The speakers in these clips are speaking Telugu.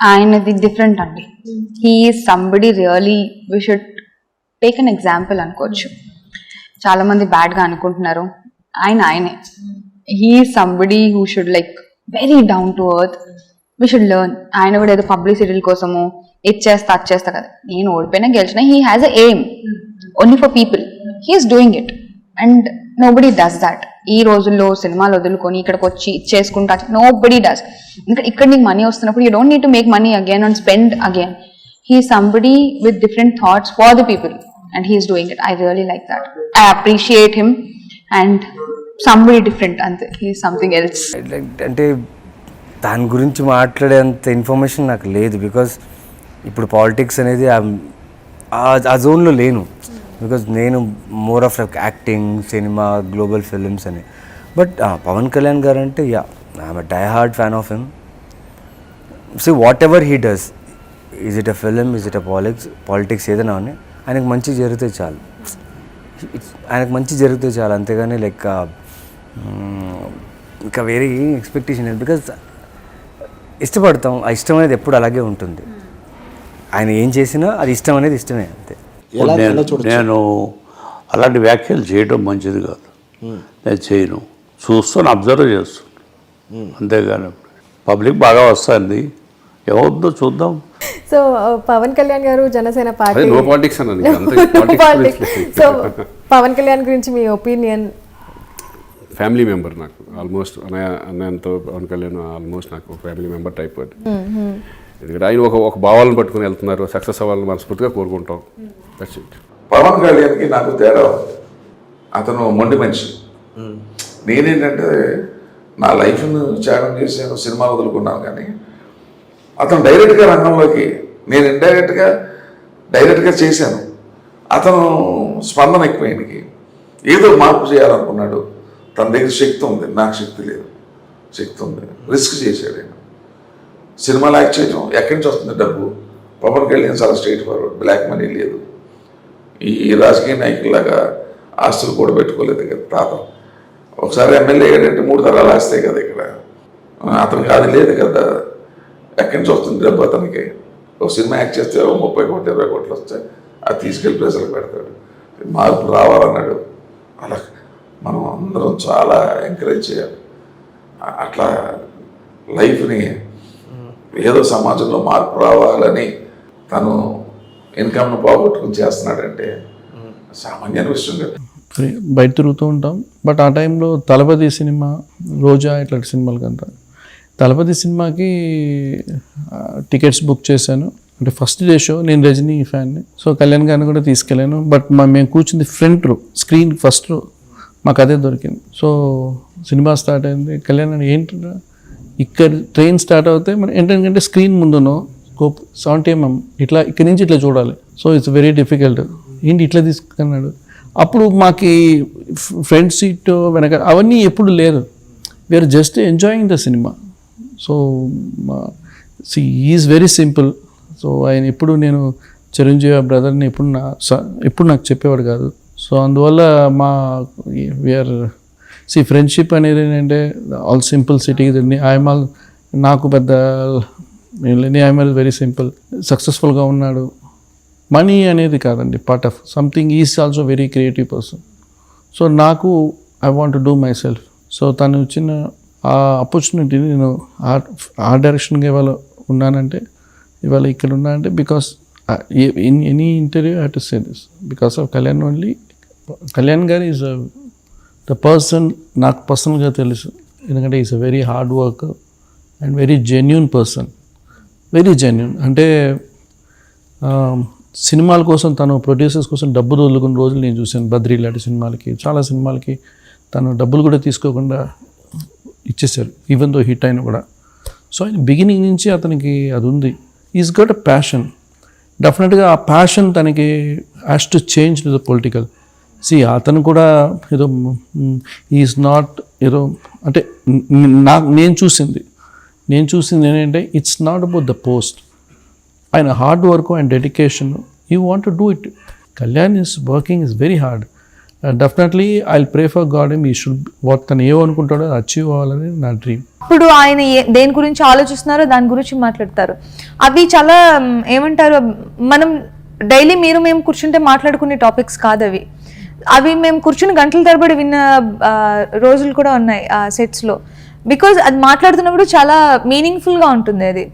ఆయనది డిఫరెంట్ అండి. He somebody really we should take an example అనుకోవచ్చు. చాలా మంది bad గా అనుకుంటున్నారు. ఆయన ఆయనే. He somebody who should like very down to earth we should learn ఆయన కూడా ఏదో పబ్లిసిటీల కోసము ఇది చేస్తా అది చేస్తా కదా. నేను ఓడిపోయినా గెలిచిన he has a aim only for people he's doing it and nobody does that ఈ రోజుల్లో సినిమాలు వదులుకొని ఇక్కడికి వచ్చి చేసుకుంటా నో బడీ డస్ ఎందుకంటే ఇక్కడ నీకు మనీ వస్తున్నప్పుడు you don't need to make money again and spend again he somebody with different thoughts for the people and he's doing it I really like that I appreciate him and somebody different అంతే హీ సంథింగ్ ఎల్స్ అంటే దాని గురించి మాట్లాడేంత ఇన్ఫర్మేషన్ నాకు లేదు బికాస్ ఇప్పుడు పాలిటిక్స్ అనేది ఆ జోన్లో లేను. బికాజ్ నేను more of like acting cinema global films అని. బట్ పవన్ కళ్యాణ్ గారు అంటే yeah I'm die hard fan of him see whatever he does is it a film is it a politics politics ఏదైనా అని ఆయనకు మంచి జరిగితే చాలు. ఆయనకు మంచి జరిగితే చాలు. అంతేగాని లైక్ ఇంకా వేరే ఏం ఎక్స్పెక్టేషన్ లేదు. బికాజ్ ఇష్టపడతాం ఆ ఇష్టం అనేది ఎప్పుడు అలాగే ఉంటుంది. ఆయన ఏం చేసినా అది ఇష్టం అనేది ఇష్టమే. నేను ఎలా చూడొచ్చు? నేను అలాంటి వ్యాఖ్యలు చేయడం మంచిది కాదు. నేను చేయను. చూస్తాను అబ్జర్వ్ చేస్తాను అంతేగాని పబ్లిక్ బాగా వస్తుంది. ఏమవుతుందో చూద్దాం. So Pawan Kalyan garu Janasena party no politics అన్నాను ఇంకా అంతే. Politics. Politics so Pawan Kalyan గురించి మీ ఒపీనియన్ ఫ్యామిలీ మెంబర్ నాకు. ఆల్మోస్ట్ అన్నయ్య అన్నయ్యతో పవన్ కళ్యాణ్ ఆల్మోస్ట్ నాకు ఫ్యామిలీ మెంబర్ టైప్ అది ఎందుకంటే ఆయన ఒక ఒక భావాలను పట్టుకుని వెళ్తున్నారు. సక్సెస్ అవ్వాలని మనస్ఫూర్తిగా కోరుకుంటాం. దట్స్ ఇట్ పవన్ కళ్యాణ్కి నాకు తేడా. అతను మొండి మనిషి. నేనేంటంటే నా లైఫ్ను త్యాగం చేసాను సినిమా వదులుకున్నాను కానీ అతను డైరెక్ట్గా రంగంలోకి నేను ఇండైరెక్ట్గా డైరెక్ట్గా చేశాను. అతను స్పందన ఎక్కువ ఆయనకి ఏదో మార్పు చేయాలనుకున్నాడు. తన దగ్గర శక్తి ఉంది. నాకు శక్తి లేదు. శక్తి ఉంది. రిస్క్ చేశాడు. సినిమాలు యాక్ట్ చేయడం ఎక్కడి నుంచి వస్తుంది డబ్బు? పవన్ కళ్యాణ్ చాలా స్ట్రైట్ ఫార్వర్డ్. బ్లాక్ మనీ లేదు. ఈ రాజకీయ నాయకులాగా ఆస్తులు కూడా పెట్టుకోలేదు కదా తాత. ఒకసారి ఎమ్మెల్యే ఏంటంటే మూడు తరాలు ఆస్తాయి కదా ఇక్కడ. అతను కాదు లేదు కదా. ఎక్కడి నుంచి వస్తుంది డబ్బు అతనికి? ఒక సినిమా యాక్ట్ చేస్తే ముప్పై కోట్లు ఇరవై కోట్లు వస్తాయి అది తీసుకెళ్ళి ప్రజలకు పెడతాడు. మార్పు రావాలన్నాడు. అలా మనం అందరం చాలా ఎంకరేజ్ చేయాలి. అట్లా లైఫ్ని ఏదో సమాజంలో మార్పు రావాలని తను ఇన్కమ్ను పోగొట్టుకుని చేస్తున్నాడంటే సామాన్య విషయం కదా. బయట తిరుగుతూ ఉంటాం. బట్ ఆ టైంలో తలపతి సినిమా రోజా ఇట్లాంటి సినిమాలు కంట తలపతి సినిమాకి టికెట్స్ బుక్ చేశాను. అంటే ఫస్ట్ డే షో నేను రజనీ ఫ్యాన్ని. సో కళ్యాణ్ గారిని కూడా తీసుకెళ్ళాను. బట్ మా మేము కూర్చుంది ఫ్రంట్ రో స్క్రీన్ ఫస్ట్ రో. మాకు అదే దొరికింది. సో సినిమా స్టార్ట్ అయింది. కళ్యాణ్ అని ఏంటంటే ఇక్కడ ట్రైన్ స్టార్ట్ అవుతే మనం ఏంటంటే స్క్రీన్ ముందునో స్కోప్ సెవెంటీ ఎంఎం ఇట్లా ఇక్కడి నుంచి ఇట్లా చూడాలి. సో ఇట్స్ వెరీ డిఫికల్ట్ ఏంటి ఇట్లా తీసుకున్నాడు? అప్పుడు మాకు ఫ్రంట్ సీట్ వెనక అవన్నీ ఎప్పుడు లేరు. We're just enjoying the cinema so see is very simple so ఆయన ఎప్పుడు నేను చిరంజీవి బ్రదర్ని ఎప్పుడు నా స- ఎప్పుడు నాకు చెప్పేవాడు కాదు. సో అందువల్ల మా వీఆర్ సి ఫ్రెండ్షిప్ అనేది ఏంటంటే all simple city I'm all నాకు పెద్ద ఐఎమ్ వెరీ సింపుల్ సక్సెస్ఫుల్గా ఉన్నాడు. మనీ అనేది కాదండి part of something is also very creative person so నాకు I want do myself so తను ఇచ్చిన ఆ ఆపర్చునిటీని నేను ఆ ఆ డైరెక్షన్గా ఇవాళ ఉన్నానంటే ఇవాళ ఇక్కడ ఉన్నానంటే because in any interview have to say this because of Kalyan only Kalyan గారు ఈజ్ ద పర్సన్ నాకు పర్సనల్గా తెలుసు. ఎందుకంటే is a very hard work and very genuine person very genuine అంటే um, సినిమాల కోసం తను ప్రొడ్యూసర్స్ కోసం డబ్బులు వదులుకున్న రోజులు నేను చూశాను. బద్రీ లాంటి సినిమాలకి చాలా సినిమాలకి తను డబ్బులు కూడా తీసుకోకుండా ఇచ్చేసారు ఈవెన్ దో హిట్ అయినా కూడా. సో ఆయన బిగినింగ్ నుంచి అతనికి అది ఉంది. ఈజ్ గట్ అ ప్యాషన్ డెఫినెట్గా ఆ ప్యాషన్ తనకి has to change to the political see అతను కూడా ఏదో ఈజ్ నాట్ ఏదో అంటే నాకు నేను చూసింది. నేను చూసింది ఏంటంటే it's not about the post ఆయన hard work and dedication you want to do it Kalyan is working is very hard definitely I pray for God he should what తను ఏమనుకుంటాడో అచీవ్ అవ్వాలని నా డ్రీమ్ ఇప్పుడు ఆయన ఏ- దేని గురించి ఆలోచిస్తున్నారో దాని గురించి మాట్లాడతారు. అవి చాలా ఏమంటారు మనం డైలీ మీరు మేము కూర్చుంటే మాట్లాడుకునే టాపిక్స్ కాదు అవి అవి మేము కూర్చుని గంటల తరబడి విన్న రోజులు కూడా ఉన్నాయి ఆ సెట్స్లో. బికాజ్ అది మాట్లాడుతున్నప్పుడు చాలా మీనింగ్ఫుల్గా ఉంటుంది అది.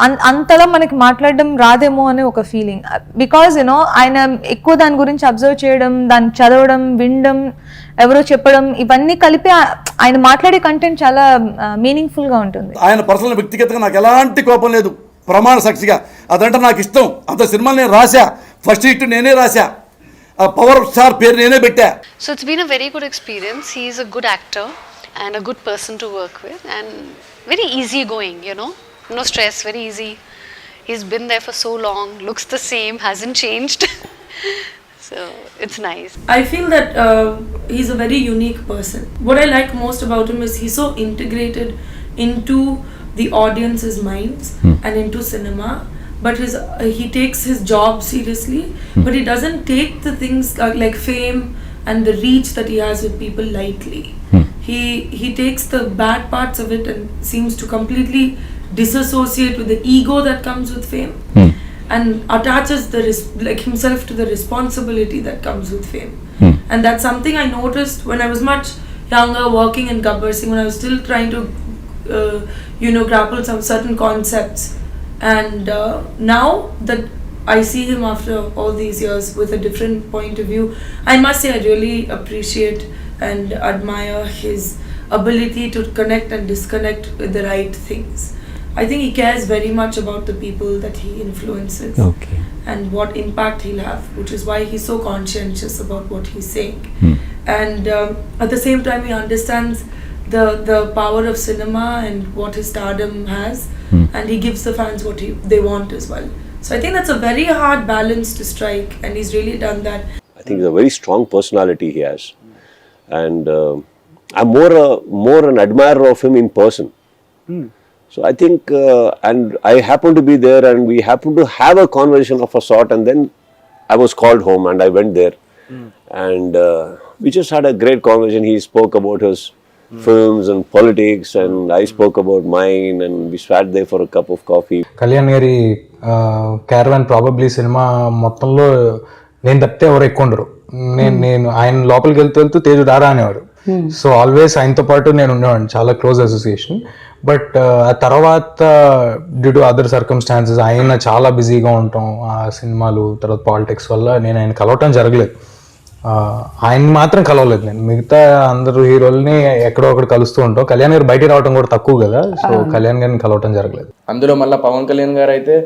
అన్- అంతలా మనకి మాట్లాడడం రాదేమో అనే ఒక ఫీలింగ్ బికాజ్ యూనో ఆయన ఎక్కువ దాని గురించి అబ్జర్వ్ చేయడం దాన్ని చదవడం వినడం ఎవరో చెప్పడం ఇవన్నీ కలిపి ఆయన మాట్లాడే కంటెంట్ చాలా మీనింగ్ఫుల్గా ఉంటుంది. ఆయన పర్సనల్ వ్యక్తిగతంగా నాకు ఎలాంటి కోపం లేదు. ప్రమాణ సాక్షిగా. అదంటే నాకు ఇష్టం. అంత సినిమాలు నేను రాశా. ఫస్ట్ హిట్ నేనే రాశా. So it's been a very good experience. He's a good actor and a good person to work with and very easygoing, you know. No stress, very easy. He's been there for so long, looks the same, hasn't changed. so it's nice. I feel that uh, he's a very unique person. What I like most about him is he's so integrated into the audience's minds hmm. and into cinema but his uh, he takes his job seriously, but he doesn't take the things uh, like fame and the reach that he has with people lightly. He he takes the bad parts of it and seems to completely disassociate with the ego that comes with fame and attaches the res- like himself to the responsibility that comes with fame. And that's something i noticed when i was much younger working in gabbar singh when i was still trying to uh, you know grapple some certain concepts and uh, now that i see him after all these years with a different point of view i must say i really appreciate and admire his ability to connect and disconnect with the right things. I think he cares very much about the people that he influences and what impact he'll have, which is why he's so conscientious about what he's saying. And um, at the same time, he understands the the power of cinema and what his stardom has, and he gives the fans what he, they want as well. So I think that's a very hard balance to strike, and he's really done that. I think he's a very strong personality he has, and uh, I'm more a, more an admirer of him in person. So I think, uh, and I happened to be there, and we happened to have a conversation of a sort, and then I was called home, and I went there, and uh, we just had a great conversation. He spoke about his films and politics, and I spoke about mine, and we sat there for a cup of coffee. Kalyan గారి క్యారవాన్ ప్రాబబ్లీ సినిమా మొత్తంలో నేను తప్పితే ఎవరు ఎక్కువ ఉండరు. నేను నేను ఆయన లోపలికి వెళ్తూ వెళ్తూ తేజు దారా అనేవాడు. సో ఆల్వేస్ ఆయనతో పాటు నేను ఉండేవాడిని చాలా క్లోజ్ అసోసియేషన్ బట్ ఆ తర్వాత డ్యూ టు అదర్ సర్కమ్స్టాన్సెస్ ఆయన చాలా బిజీగా ఉంటాం ఆ సినిమాలు తర్వాత పాలిటిక్స్ వల్ల నేను ఆయన కలవటం జరగలేదు. ఆ, ఆయన్ని మాత్రం కలవలేదు నేను. మిగతా అందరు హీరోల్ని ఎక్కడో ఒకటి కలుస్తూ ఉంటాం. కళ్యాణ్ గారు బయటికి రావడం కూడా తక్కువ కదా సో కళ్యాణ్ గారిని కలవటం జరగలేదు. అందులో మళ్ళీ పవన్ కళ్యాణ్ గారు అయితే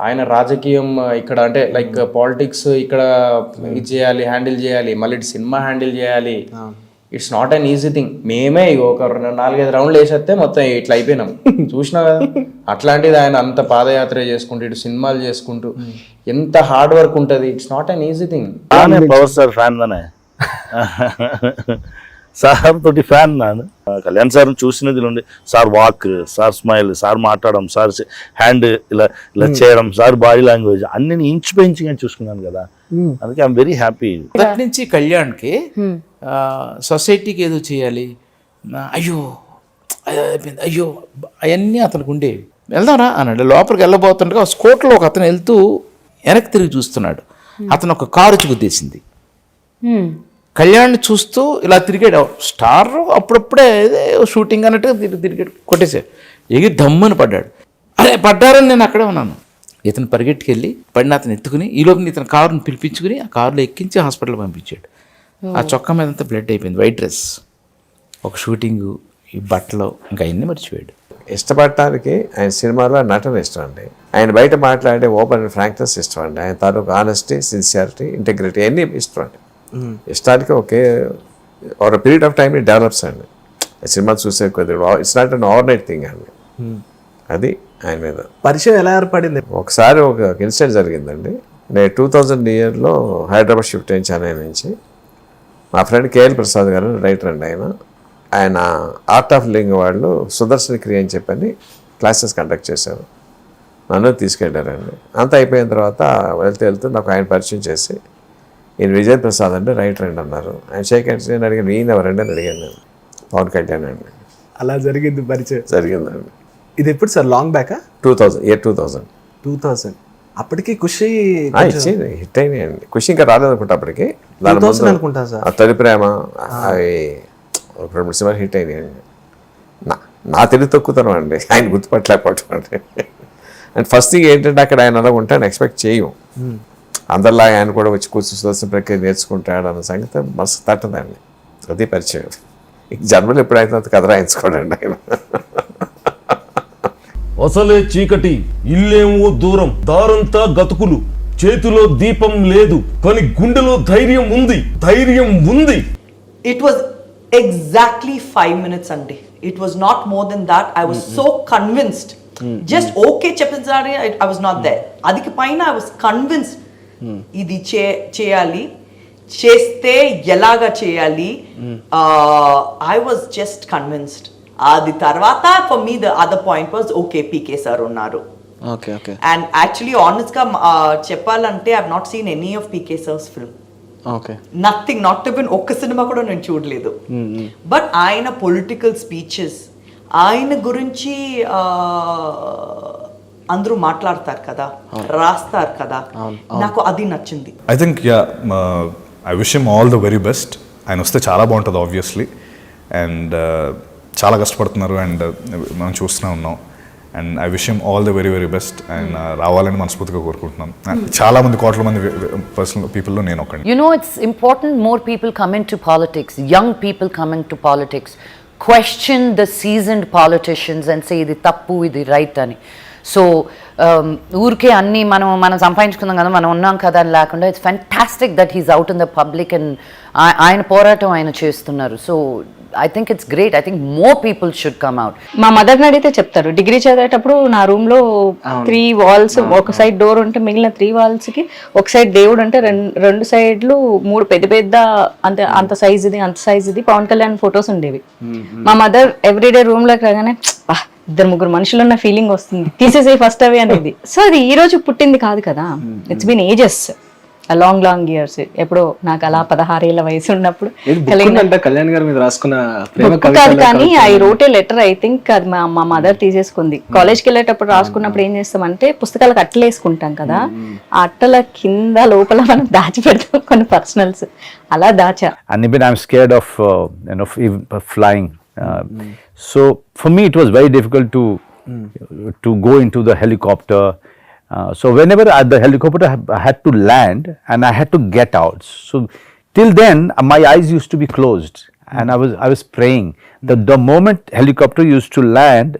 ఆయన రాజకీయం ఇక్కడ అంటే లైక్ పాలిటిక్స్ ఇక్కడ ఇది చేయాలి హ్యాండిల్ చేయాలి మళ్ళీ ఇటు సినిమా హ్యాండిల్ చేయాలి. It's not an easy thing మేమే ఒక రెండు- నాలుగైదు రౌండ్లు వేసేస్తే మొత్తం ఇట్లా అయిపోయినాం. చూసినా కదా? అట్లాంటిది ఆయన అంత పాదయాత్ర చేసుకుంటూ ఇటు సినిమాలు చేసుకుంటూ ఎంత హార్డ్ వర్క్ ఉంటుంది. It's not an easy thing power star fan దానే sir తోటి ఫ్యాన్ నాను. కళ్యాణ్ సార్ చూసినది నుండి sir walk sir smile sir మాట్లాడడం సార్ హ్యాండ్ ఇలా ఇలా చేయడం సార్ బాడీ లాంగ్వేజ్ అన్ని నేను ఇంచు పెంచి చూసుకున్నాను కదా. అందుకే ఐఎమ్ వెరీ హ్యాపీ మొదటి నుంచి కళ్యాణ్కి ఆ, సొసైటీకి ఏదో చేయాలి. అయ్యో అయిపోయింది. అయ్యో అవన్నీ అతనికి ఉండేవి. వెళ్దాంరా అన్నాడు. లోపలికి వెళ్ళబోతుండగా స్కోట్లో ఒక అతను వెళ్తూ వెనక్కి తిరిగి చూస్తున్నాడు. అతను ఒక కారు వచ్చి గుద్దేసింది కళ్యాణ్ చూస్తూ ఇలా తిరిగాడు. స్టార్ అప్పుడప్పుడే షూటింగ్ అన్నట్టుగా తిరిగి తిరిగాడు కొట్టేశాడు. ఎగిరి దమ్మని పడ్డాడు. అరే పడ్డారని నేను అక్కడే ఉన్నాను. ఇతను పరిగెట్టుకెళ్ళి పడిన అతను ఎత్తుకుని ఈ లోపల ఇతను కారుని పిలిపించుకుని ఆ కారులో ఎక్కించి హాస్పిటల్ పంపించాడు. ఆ చొక్కా మీద అంతా బ్లడ్ అయిపోయింది వైట్ డ్రెస్. ఒక షూటింగు ఈ బట్టలు ఇంకా అవన్నీ మర్చిపోయాడు. ఇష్టపడటానికి ఆయన సినిమాలో నటన ఇష్టం అండి. ఆయన బయట మాట్లాడే ఓపెన్ అండ్ ఫ్రాంక్నెస్ ఇష్టం అండి. ఆయన తాలూకు ఆనెస్టీ సిన్సియారిటీ ఇంటెగ్రిటీ అన్నీ ఇష్టం అండి. ఇష్టానికి ఒకే ఒక పీరియడ్ ఆఫ్ టైం డెవలప్స్ అండి. సినిమా చూసే కొద్ది it's not an overnight thing అండి అది ఆయన మీద. పరిచయం ఎలా ఏర్పడింది? ఒకసారి ఒక ఇన్సిడెంట్ జరిగిందండి. నేను టూ థౌజండ్ ఇయర్లో హైదరాబాద్ షిఫ్ట్ అయ్యి చెన్నై నుంచి మా ఫ్రెండ్ కేఎల్ ప్రసాద్ గారు రైటర్ అండి ఆయన. ఆయన ఆర్ట్ ఆఫ్ లింగ్ వాళ్ళు సుదర్శన క్రియ అని చెప్పని క్లాసెస్ కండక్ట్ చేశారు. నన్ను తీసుకెళ్ళారండి. అంతా అయిపోయిన తర్వాత వెళ్తూ వెళ్తూ నాకు ఆయన పరిచయం చేసి ఈయన విజయ్ ప్రసాద్ అంటే రైటర్ అండి అన్నారు. ఆయన షేక్ హ్యాండ్స్ నేను అడిగాను ఈయన ఎవరండి అని అడిగాను నేను. పవన్ కళ్యాణ్ అండి. అలా జరిగింది పరిచయం. జరిగిందండి. ఇది ఎప్పుడు sir? Long back two thousand year two thousand two thousand అప్పటికి ఖుషి ఇచ్చింది హిట్ అయినాయండి. ఖుషి ఇంకా రాలేదు అనుకుంటా అప్పటికి. దాని 2000 ముందు అనుకుంటా సార్. తొలి ప్రేమ అవి ఒక రెండు సినిమాలు హిట్ అయినాయండి నా నా తెలివి తక్కువతనం అండి. ఆయన గుర్తుపట్టలేకపోవటం అండి. అండ్ ఫస్ట్ థింగ్ ఏంటంటే అక్కడ ఆయన అలా ఉంటాను ఎక్స్పెక్ట్ చేయం అందరిలాగా ఆయన కూడా వచ్చి కూర్చొని సుదర్శన ప్రక్రియ నేర్చుకుంటాడు అన్న సంగతి మనసు తట్టదండి. అది పరిచయం. ఇంక జన్మలో ఎప్పుడైతే అంత కథ రాయించుకోడండి ఆయన. అసలే చీకటి ఇల్లేమో దూరం దారంతా గతుకులు. చేతిలో దీపం లేదు కానీ గుండెలో ధైర్యం ఉంది ధైర్యం ఉంది. It was exactly five minutes అండి it was not more than that I was so convinced just okay చెప్పించాలి I was not there అదికి పైన ఐ వాజ్ కన్విన్స్డ్ ఇది చే చేయాలి. చేస్తే ఎలాగా చేయాలి? ఐ వాజ్ జస్ట్ కన్విన్స్డ్ అది తర్వాత for me the other point was okay PK sir ఉన్నారు. ఓకే ఓకే అండ్ యాక్చువల్లీ ఆనెస్ట్గా చెప్పాలంటే I not seen any of PK sir's film okay nothing not even ఒక్క సినిమా కూడా నేను చూడలేదు. బట్ ఆయన పొలిటికల్ స్పీచెస్ ఆయన గురించి అందరూ మాట్లాడతారు కదా రాస్తారు కదా నాకు అది నచ్చింది. I think yeah I wish him all the very best ఆయన వస్తే చాలా బాగుంటుంది ఆబ్వియస్లీ అండ్ చాలా కష్టపడుతున్నారు అండ్ మనం చూస్తూనే ఉన్నాం. And I wish all the very very best and రావాలని మనస్ఫూర్తిగా కోరుకుంటున్నాను And చాలా మంది కోట్ల మంది పర్సనల్ పీపుల్లో నేను ఒకటి You know, it's important more people come into politics, young people come into politics, question the seasoned politicians and say ఇది తప్పు ఇది రైట్ అని. సో ఊరికే అన్నీ మనం మనం సంపాదించుకుందాం కదా మనం ఉన్నాం కదా అని లేకుండా it's fantastic that he's out in the public and ఆయన పోరాటం ఆయన చేస్తున్నారు. So I think it's great I think more people should come out మా మదర్ని అడిగితే చెప్తారు. డిగ్రీ చదివేటప్పుడు నా రూమ్లో త్రీ వాల్స్ ఒక సైడ్ డోర్ ఉంటే మిగిలిన త్రీ వాల్స్కి ఒక సైడ్ దేవుడు ఉంటే రెండు సైడ్లు మూడు పెద్ద పెద్ద అంత అంత సైజ్ ఇది అంత సైజ్ ఇది పవన్ కళ్యాణ్ ఫొటోస్ ఉండేవి. మా మదర్ ఎవ్రీడే రూమ్లోకి రాగానే "పా, ఇద్దరు ముగ్గురు మనుషులు ఉన్న ఫీలింగ్ వస్తుంది. తీసేసే ఫస్ట్ అవి అనేది. సో అది ఈ రోజు పుట్టింది కాదు కదా. It's been ages long long years ఎప్పుడో నాకు అలా పదహారేళ్ళ వయసు ఉన్నప్పుడు కళ్యాణ్ గారి మీద రాసుకున్న కాదు కానీ I wrote letter I think అది మా మా మదర్ తీసేసుకుంది. కాలేజ్కి వెళ్ళేటప్పుడు రాసుకున్నప్పుడు ఏం చేస్తామంటే పుస్తకాలకు అట్టలు వేసుకుంటాం కదా ఆ అట్టల కింద లోపల మనం దాచి పెడతాం కొన్ని పర్సనల్స్ అలా దాచా. And even I'm scared of uh, you know f- even flying. Uh, So for me, it was very difficult to to go into the helicopter. Uh, so whenever I, the helicopter ha- had to land and I had to get out. So till then, uh, my eyes used to be closed, and I was I was praying. The the moment helicopter used to land.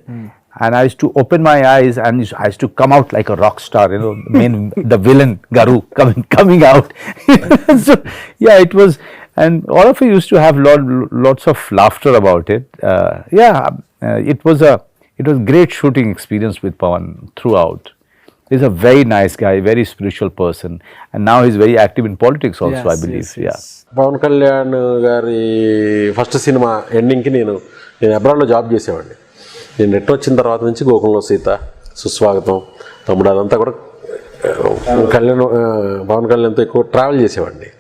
And I used to open my eyes and I used to come out like a rock star, you know, main, the villain Garu coming coming out. so yeah, it was, and all of you used to have lot, lots of laughter about it. Uh, yeah, uh, it was a it was great shooting experience with Pawan throughout. He's a very nice guy, very spiritual person, and now he's very active in politics also. I believe, yes, yeah. Pawan Kalyan గారి ఫస్ట్ సినిమా ఎండింగ్కి నేను నేను అబ్రాడ్లో జాబ్ చేసేవాడిని. నేను నెట్ వచ్చిన తర్వాత నుంచి గోకులంలో సీత సుస్వాగతం తమ్ముడు అదంతా కూడా కళ్యాణ్ పవన్ కళ్యాణ్తో ఎక్కువ ట్రావెల్ చేసేవాడిని.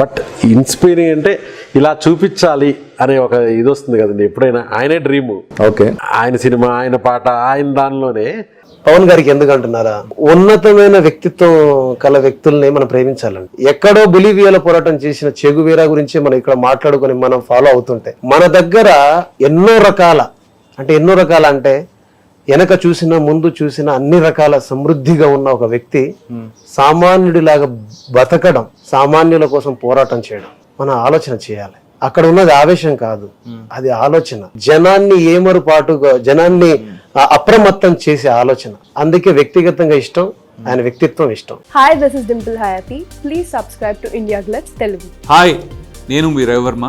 బట్ ఇన్స్పైరింగ్ అంటే ఇలా చూపించాలి అనే ఒక ఇది వస్తుంది కదండి ఎప్పుడైనా ఆయనే డ్రీమ్ ఓకే ఆయన సినిమా ఆయన పాట ఆయన దానిలోనే పవన్ గారికి ఎందుకు అంటున్నారా? ఉన్నతమైన వ్యక్తిత్వం కల వ్యక్తుల్ని మనం ప్రేమించాలండి. ఎక్కడో బొలివియాలో పోరాటం చేసిన చెగువీరా గురించి మనం ఇక్కడ మాట్లాడుకొని మనం ఫాలో అవుతుంటే మన దగ్గర ఎన్నో రకాల అంటే ఎన్నో రకాల అంటే వెనక చూసిన ముందు చూసిన అన్ని రకాల సమృద్ధిగా ఉన్న ఒక వ్యక్తి సామాన్యుడిలాగా బతకడం సామాన్యుల కోసం పోరాటం చేయడం మనం ఆలోచన చేయాలి. అక్కడ ఉన్నది ఆవేశం కాదు అది ఆలోచన. జనాన్ని ఏమరుపాటుగా జనాన్ని అప్రమత్తం చేసే ఆలోచన. అందుకే వ్యక్తిగతంగా ఇష్టం ఆయన వ్యక్తిత్వం ఇష్టం. Hi this is Dimple Hayathi please subscribe to India Glitz Telugu hi నేను మీ రవివర్మ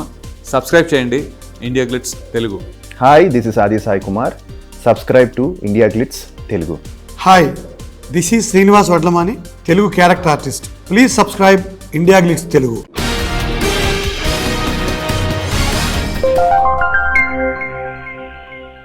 సబ్స్క్రైబ్ చేయండి India Glitz Telugu hi this is Aadi Sai Kumar subscribe to India Glitz Telugu hi this is Srinivas Vadlamani Telugu character artist please subscribe India Glitz Telugu